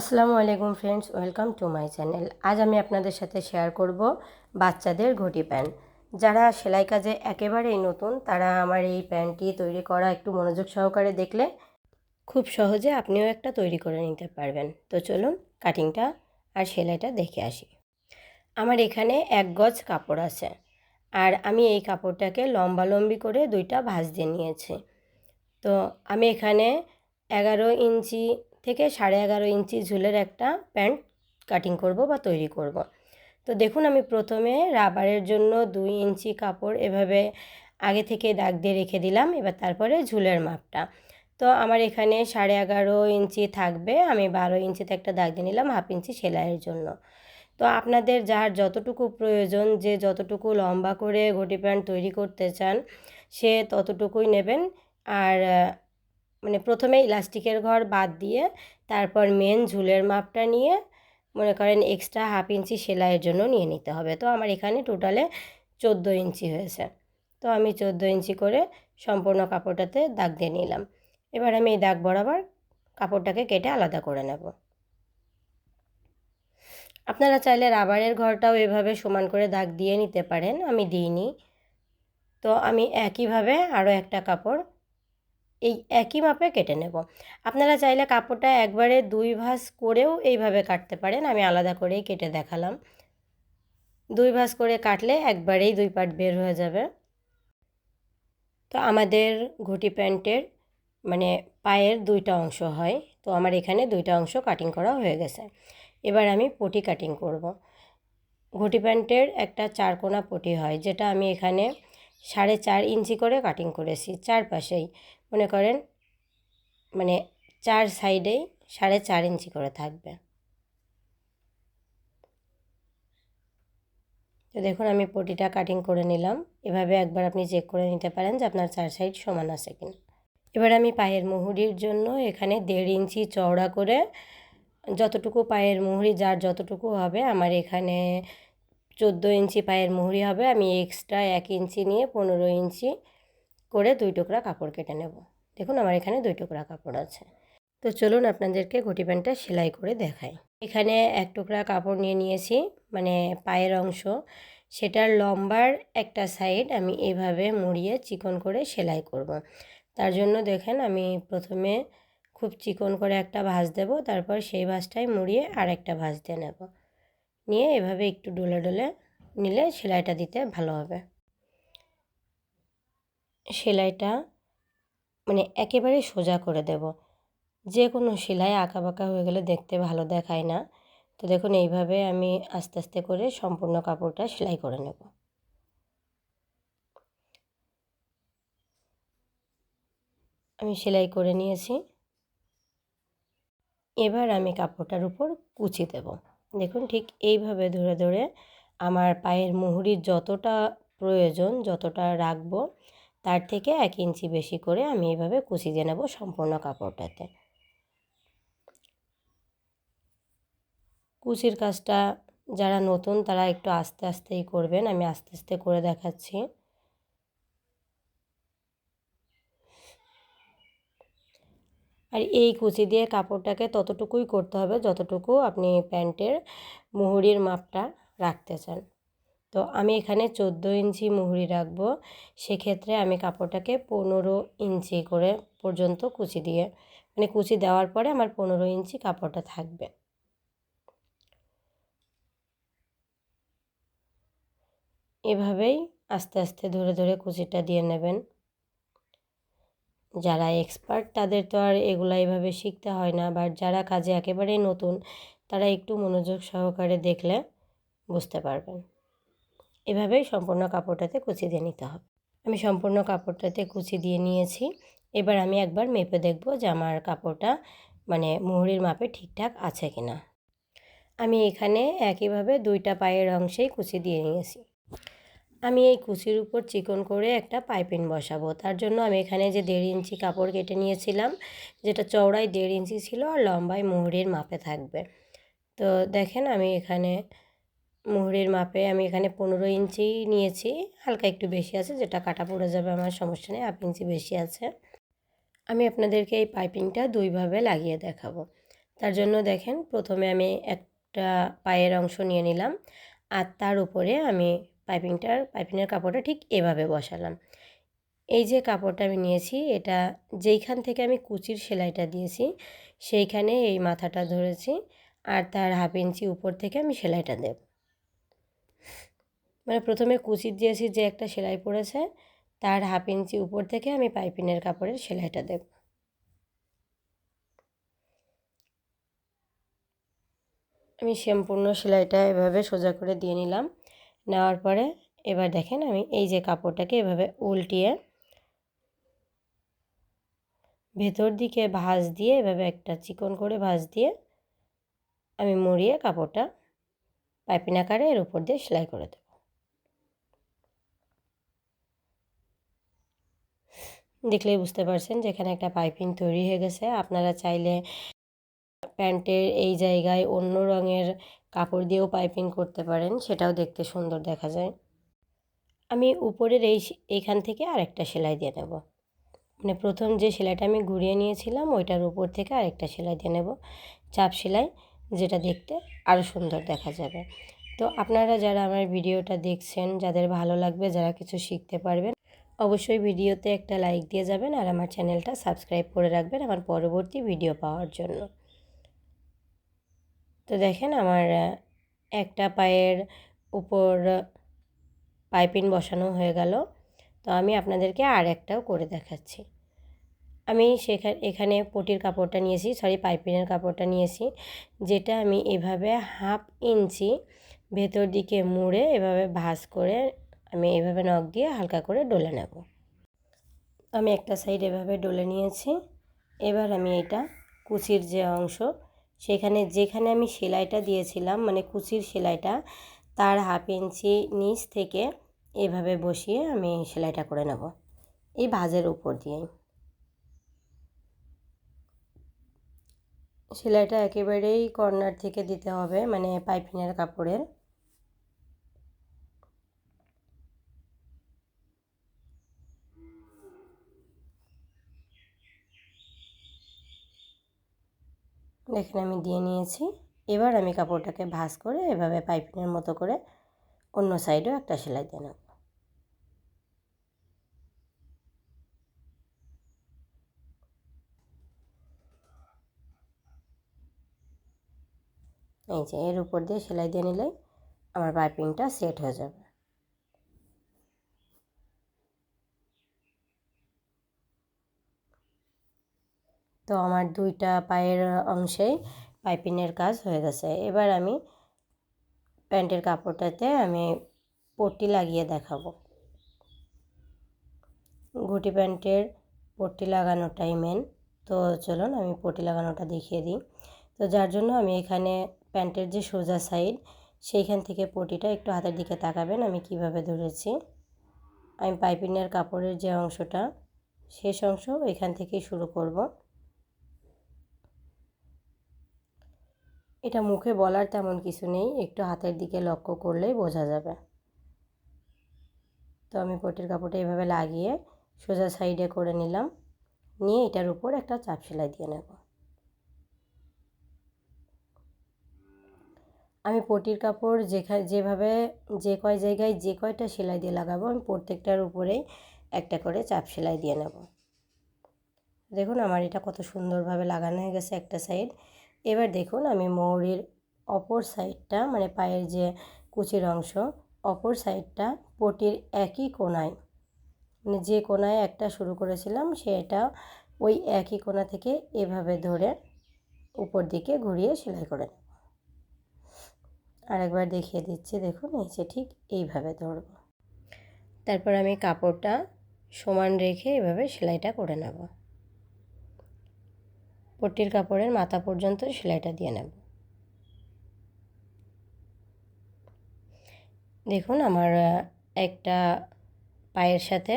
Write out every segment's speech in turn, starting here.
আসসালামু আলাইকুম friends welcome to my channel আজ আমি আপনাদের সাথে শেয়ার করব বাচ্চাদের ঘটি প্যান্ট যারা সেলাই কাজে একেবারেই নতুন, তারা আমার এই প্যান্টটি তৈরি করা একটু মনোযোগ সহকারে দেখলে খুব সহজে আপনিও একটা তৈরি করে নিতে পারবেন। তো চলুন কাটিংটা আর সেলাইটা দেখে আসি। আমার এখানে এক গজ কাপড় আছে আর আমি এই কাপড়টাকে লম্বালম্বি করে দুইটা ভাঁজ দিয়ে নিয়েছি। তো আমি এখানে এগারো ইঞ্চি থেকে সাড়ে এগারো ইঞ্চি ঝুলের একটা প্যান্ট কাটিং করব বা তৈরি করব। তো দেখুন, আমি প্রথমে রাবারের জন্য দুই ইঞ্চি কাপড় এভাবে আগে থেকে দাগ দিয়ে রেখে দিলাম, এবার তারপরে ঝুলের মাপটা। তো আমার এখানে সাড়ে এগারো ইঞ্চি থাকবে, আমি বারো ইঞ্চিতে একটা দাগ দিয়ে নিলাম, হাফ ইঞ্চি সেলাইয়ের জন্য। তো আপনাদের যার যতটুকু প্রয়োজন, যে যতটুকু লম্বা করে ঘটি প্যান্ট তৈরি করতে চান, সে ততটুকুই নেবেন। আর মানে প্রথমে ইলাস্টিকের ঘর বাদ দিয়ে তারপর মেন ঝুলের মাপটা নিয়ে মনে করেন এক্সট্রা হাফ ইঞ্চি সেলাইয়ের জন্য নিয়ে নিতে হবে। তো আমার এখানে টোটালে চোদ্দ ইঞ্চি হয়েছে। তো আমি চোদ্দ ইঞ্চি করে সম্পূর্ণ কাপড়টাতে দাগ দিয়ে নিলাম। এবার আমি এই দাগ বরাবর কাপড়টাকে কেটে আলাদা করে নেব। আপনারা চাইলে রাবারের ঘরটাও এভাবে সমান করে দাগ দিয়ে নিতে পারেন, আমি দিইনি। তো আমি একইভাবে আরও একটা কাপড় এই একই মাপে কেটে নেব। আপনারা চাইলে কাপড়টা একবারে দুই ভাঁজ করেও এইভাবে কাটতে পারেন, আমি আলাদা করেই কেটে দেখালাম। দুই ভাঁজ করে কাটলে একবারেই দুই পার্ট বের হয়ে যাবে। তো আমাদের ঘটি প্যান্টের মানে পায়ের দুইটা অংশ হয়, তো আমার এখানে দুইটা অংশ কাটিং করা হয়ে গেছে। এবার আমি পটি কাটিং করব। ঘটি প্যান্টের একটা চারকোনা পটি হয়, যেটা আমি এখানে সাড়ে চার ইঞ্চি করে কাটিং করেছি। চারপাশেই মনে করেন মানে চার সাইডেই সাড়ে চার ইঞ্চি করে থাকবে। তো দেখুন, আমি পটিটা কাটিং করে নিলাম। এভাবে একবার আপনি চেক করে নিতে পারেন যে আপনার চার সাইড সমান আছে কিনা। এবার আমি পায়ের মুহুরির জন্য এখানে দেড় ইঞ্চি চওড়া করে যতটুকু পায়ের মুহুরি, যার যতটুকু হবে, আমার এখানে চোদ্দ ইঞ্চি পায়ের মুহুরি হবে, আমি এক্সট্রা এক ইঞ্চি নিয়ে পনেরো ইঞ্চি করে দুই টুকরা কাপড় কেটে নেব। দেখুন আমার এখানে দুই টুকরা কাপড় আছে। তো চলুন আপনাদেরকে ঘটি প্যান্টটা সেলাই করে দেখাই। এখানে এক টুকরা কাপড় নিয়ে নিয়েছি মানে পায়ের অংশ। সেটার লম্বার একটা সাইড আমি এভাবে মুড়িয়ে চিকন করে সেলাই করব। তার জন্য দেখেন আমি প্রথমে খুব চিকন করে একটা ভাঁজ দেব, তারপর সেই ভাঁজটাই মুড়িয়ে আর একটা ভাঁজ দিয়ে নেব। নিয়ে এভাবে একটু ডলে ডলে নিলে সেলাইটা দিতে ভালো হবে। সেলাইটা মানে একেবারে সোজা করে দেব। যে কোনো সেলাই বাঁকা হয়ে গেলে দেখতে ভালো দেখায় না। তো দেখুন, এইভাবে আমি আস্তে আস্তে করে সম্পূর্ণ কাপড়টা সেলাই করে নেব। আমি সেলাই করে নিয়েছি। এবার আমি কাপড়টার উপর কুচি দেব। দেখুন, ঠিক এইভাবে ধরে ধরে আমার পায়ের মুহুরির যতটা প্রয়োজন, যতটা রাখব, তার থেকে এক ইঞ্চি বেশি করে আমি এইভাবে কুচি দিয়ে নেব সম্পূর্ণ কাপড়টাতে। কুচির কাজটা যারা নতুন, তারা একটু আস্তে, আস্তেই করবেন। আমি আস্তে আস্তে করে দেখাচ্ছি। আর এই কুচি দিয়ে কাপড়টাকে ততটুকুই করতে হবে যতটুকু আপনি প্যান্টের মুহুরির মাপটা রাখতে চান তো আমি এখানে চোদ্দ ইঞ্চি মুহুরি রাখব। সেক্ষেত্রে আমি কাপড়টাকে পনেরো ইঞ্চি করে পর্যন্ত কুচি দিয়ে মানে কুচি দেওয়ার পরে আমার পনেরো ইঞ্চি কাপড়টা থাকবে। এভাবেই আস্তে আস্তে ধরে ধরে কুচিটা দিয়ে নেবেন। যারা এক্সপার্ট তাদের তো আর এগুলো এভাবে শিখতে হয় না। বাট যারা কাজে একেবারেই নতুন, তারা একটু মনোযোগ সহকারে দেখলে বুঝতে পারবেন। এভাবেই সম্পূর্ণ কাপড়টাতে কুচি দিয়ে নিতে হবে। আমি সম্পূর্ণ কাপড়টাতে কুচি দিয়ে নিয়েছি। এবার আমি একবার মেপে দেখব যে আমার কাপড়টা মানে মুহুরির মাপে ঠিকঠাক আছে কি না আমি এখানে একইভাবে দুইটা পায়ের অংশেই কুচি দিয়ে নিয়েছি। আমি এই কুচির উপর চিকন করে একটা পাইপিন বসাবো। তার জন্য আমি এখানে যে দেড় ইঞ্চি কাপড় কেটে নিয়েছিলাম, যেটা চওড়ায় দেড় ইঞ্চি ছিল আর লম্বায় মুহুরির মাপে থাকবে। তো দেখেন আমি এখানে মুহুরির মাপে আমি এখানে পনেরো ইঞ্চি নিয়েছি, হালকা একটু বেশি আছে, যেটা কাটা পড়ে যাবে আমার সমস্যা নেই, হাফ ইঞ্চি বেশি আছে। আমি আপনাদেরকে এই পাইপিংটা দুইভাবে লাগিয়ে দেখাবো। তার জন্য দেখেন, প্রথমে আমি একটা পায়ের অংশ নিয়ে নিলাম আর তার উপরে আমি পাইপিংটার, পাইপিংয়ের কাপড়টা ঠিক এভাবে বসালাম। এই যে কাপড়টা আমি নিয়েছি, এটা যেইখান থেকে আমি কুচির সেলাইটা দিয়েছি, সেইখানে এই মাথাটা ধরেছি আর তার হাফ ইঞ্চি উপর থেকে আমি সেলাইটা দেব। মানে প্রথমে কুচির দিয়েছি যে একটা সেলাই পড়েছে, তার হাফ ইঞ্চি উপর থেকে আমি পাইপিনের কাপড়ের সেলাইটা দেব। আমি সম্পূর্ণ সেলাইটা এভাবে সোজা করে দিয়ে নিলাম। নেওয়ার পরে এবার দেখেন আমি এই যে কাপড়টাকে এভাবে উল্টিয়ে ভেতর দিকে ভাঁজ দিয়ে এভাবে একটা চিকন করে ভাঁজ দিয়ে আমি মুড়িয়ে কাপড়টা পাইপিন আকারে এর উপর দিয়ে সেলাই করে দেব। দেখলেই বুঝতে পারছেন যেখানে একটা পাইপিং তৈরি হয়ে গেছে। আপনারা চাইলে প্যান্টের এই জায়গায় অন্য রঙের কাপড় দিয়েও পাইপিং করতে পারেন, সেটাও দেখতে সুন্দর দেখা যায়। আমি উপরের এই এইখান থেকে আরেকটা সেলাই দিয়ে নেব। মানে প্রথম যে সেলাইটা আমি ঘুরিয়ে নিয়েছিলাম, ওইটার উপর থেকে আরেকটা সেলাই দিয়ে নেব। চাপ সেলাই, যেটা দেখতে আরও সুন্দর দেখা যাবে। তো আপনারা যারা আমার ভিডিওটা দেখছেন, যাদের ভালো লাগবে, যারা কিছু শিখতে পারবেন, অবশ্যই ভিডিওতে একটা লাইক দিয়ে যাবেন আর আমার চ্যানেলটা সাবস্ক্রাইব করে রাখবেন আমার পরবর্তী ভিডিও পাওয়ার জন্য। তো দেখেন আমার একটা পায়ের উপর পাইপিন বসানো হয়ে গেল। তো আমি আপনাদেরকে আর একটাও করে দেখাচ্ছি। আমি সেখানে এখানে পটির কাপড়টা নিয়েছি, সরি, পাইপিনের কাপড়টা নিয়েছি, যেটা আমি এভাবে হাফ ইঞ্চি ভেতর দিকে মুড়ে এভাবে ভাঁজ করে আমি এভাবে নখ দিয়ে হালকা করে ডলে নেব। আমি একটা সাইড এভাবে ডলে নিয়েছি। এবার আমি এটা কুচির যে অংশ সেখানে যেখানে আমি সেলাইটা দিয়েছিলাম মানে কুচির সেলাইটা, তার হাফ ইঞ্চি নিচ থেকে এভাবে বসিয়ে আমি সেলাইটা করে নেব। এই ভাজের উপর দিয়েই সেলাইটা একেবারেই কর্নার থেকে দিতে হবে মানে পাইপিনের কাপড়ের। দেখেন, আমি দিয়ে নিয়েছি। এবার আমি কাপড়টাকে ভাঁজ করে এভাবে পাইপিনের মতো করে অন্য সাইডেও একটা সেলাই দিয়ে নেব। এই যে, এর উপর দিয়ে সেলাই দিয়ে নিলেই আমার পাইপিংটা সেট হয়ে যাবে। তো আমার দুইটা পায়ের অংশেই পাইপিংয়ের কাজ হয়ে গেছে। এবার আমি প্যান্টের কাপড়টাতে আমি পট্টি লাগিয়ে দেখাবো। ঘুটি প্যান্টের পট্টি লাগানোটাই মেন তো চলুন আমি পট্টি লাগানোটা দেখিয়ে দিই। তো যার জন্য আমি এখানে প্যান্টের যে সোজা সাইড সেইখান থেকে পটিটা একটু হাতের দিকে তাকাবেন আমি কীভাবে ধরেছি। আমি পাইপিনের কাপড়ের যে অংশটা, শেষ অংশ এখান থেকেই শুরু করব। এটা মুখে বলার তেমন কিছু নেই, একটু হাতের দিকে লক্ষ্য করলেই বোঝা যাবে। তো আমি পটির কাপড়টা এভাবে লাগিয়ে সোজা সাইডে করে নিলাম, নিয়ে এটার উপর একটা চাপ সেলাই দিয়ে নেব। আমি পটির কাপড় যেখানে যেভাবে, যে কয় জায়গায় যে কয়টা সেলাই দিয়ে লাগাবো, আমি প্রত্যেকটার উপরেই একটা করে চাপ সেলাই দিয়ে নেব। দেখুন, আমার এটা কত সুন্দরভাবে লাগানো হয়ে গেছে একটা সাইড। এবার দেখুন আমি মৌরির অপর সাইডটা মানে পায়ের যে কুচির অংশ, অপর সাইডটা পটির একই কোনায় মানে যে কোনায় একটা শুরু করেছিলাম সেটা ওই একই কোনা থেকে এভাবে ধরে উপর দিকে ঘুরিয়ে সেলাই করে নেব। আরেকবার দেখিয়ে দিচ্ছি, দেখুন যে ঠিক এইভাবে ধরব। তারপর আমি কাপড়টা সমান রেখে এভাবে সেলাইটা করে নেব। পট্টির কাপড়ের মাথা পর্যন্ত সেলাইটা দিয়ে নেব। দেখুন আমার একটা পায়ের সাথে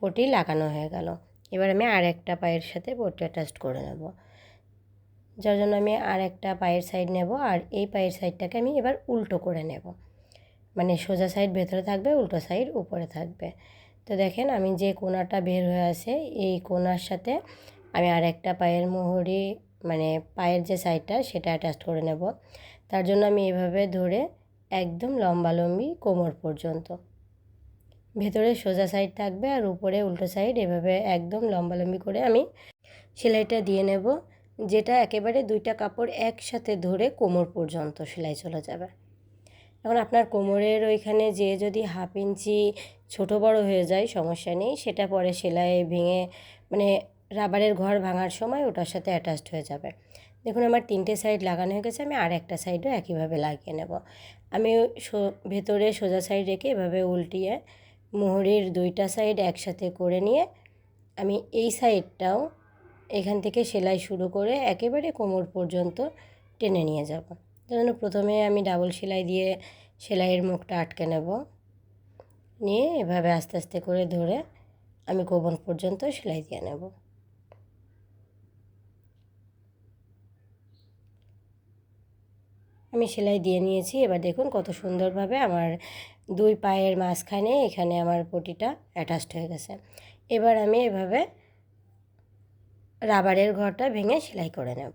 পটি লাগানো হয়ে গেল। এবার আমি আর একটা পায়ের সাথে পটি অ্যাটাচ করে নেব। যার জন্য আমি আর একটা পায়ের সাইড নেব আর এই পায়ের সাইডটাকে আমি এবার উল্টো করে নেব। মানে সোজা সাইড ভেতরে থাকবে, উল্টো সাইড উপরে থাকবে। তো দেখেন আমি যে কোনাটা বের হয়ে আছে, এই কোনার সাথে আমি আর একটা পায়ের মোহরি মানে পায়ের যে সাইডটা সেটা অ্যাটাচ করে নেব। তার জন্য আমি এভাবে ধরে একদম লম্বালম্বি কোমর পর্যন্ত। ভেতরে সোজা সাইড থাকবে আর উপরে উল্টো সাইড এভাবে একদম লম্বালম্বি করে আমি সেলাইটা দিয়ে নেব, যেটা একেবারে দুইটা কাপড় একসাথে ধরে কোমর পর্যন্ত সেলাই চলে যাবে। এখন আপনার কোমরের ওইখানে যে যদি হাফ ইঞ্চি ছোটো বড় হয়ে যায়, সমস্যা নেই। সেটা পরে সেলাই ভেঙে মানে রাবারের ঘর ভাঙার সময় ওটার সাথে অ্যাটাচড হয়ে যাবে। দেখুন, আমার তিনটে সাইড লাগানো হয়ে গেছে, আমি আর একটা সাইডও একইভাবে লাগিয়ে নেব। আমি ভেতরে সোজা সাইড রেখে এভাবে উল্টিয়ে মোহরির দুইটা সাইড একসাথে করে নিয়ে আমি এই সাইডটাও এখান থেকে সেলাই শুরু করে একেবারে কোমর পর্যন্ত টেনে নিয়ে যাব। জন্য প্রথমে আমি ডাবল সেলাই দিয়ে সেলাইয়ের মুখটা আটকে নেব। নিয়ে এভাবে আস্তে আস্তে করে ধরে আমি কোমর পর্যন্ত সেলাই দিয়ে নেব। আমি সেলাই দিয়ে নিয়েছি। এবার দেখুন কত সুন্দরভাবে আমার দুই পায়ের মাঝখানে এখানে আমার পটিটা অ্যাটাচড হয়ে গেছে। এবার আমি এভাবে রাবারের ঘরটা ভেঙে সেলাই করে নেব।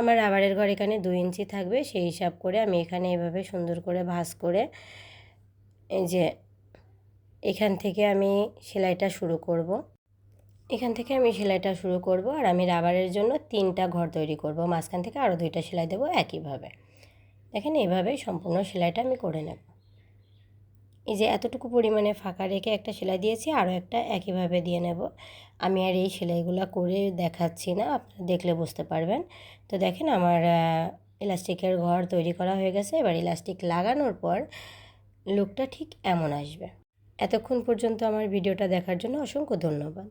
আমার রাবারের ঘর এখানে দুই ইঞ্চি থাকবে, সেই হিসাব করে আমি এখানে এভাবে সুন্দর করে ভাঁজ করে এই যে এখান থেকে আমি সেলাইটা শুরু করব। এখান থেকে আমি সেলাইটা শুরু করব আর আমি রাবারের জন্য তিনটা ঘর তৈরি করব। মাঝখান থেকে আরও দুইটা সেলাই দেবো একইভাবে। দেখেন এইভাবেই সম্পূর্ণ সেলাইটা আমি করে নেব। এই যে এতটুকু পরিমাণে ফাঁকা রেখে একটা সেলাই দিয়েছি, আরও একটা একইভাবে দিয়ে নেব। আমি আর এই সেলাইগুলো করে দেখাচ্ছি না, আপনারা দেখলে বুঝতে পারবেন। তো দেখেন, আমার ইলাস্টিকের ঘর তৈরি করা হয়ে গেছে। এবার ইলাস্টিক লাগানোর পর লুকটা ঠিক এমন আসবে। এতক্ষণ পর্যন্ত আমার ভিডিওটা দেখার জন্য অসংখ্য ধন্যবাদ।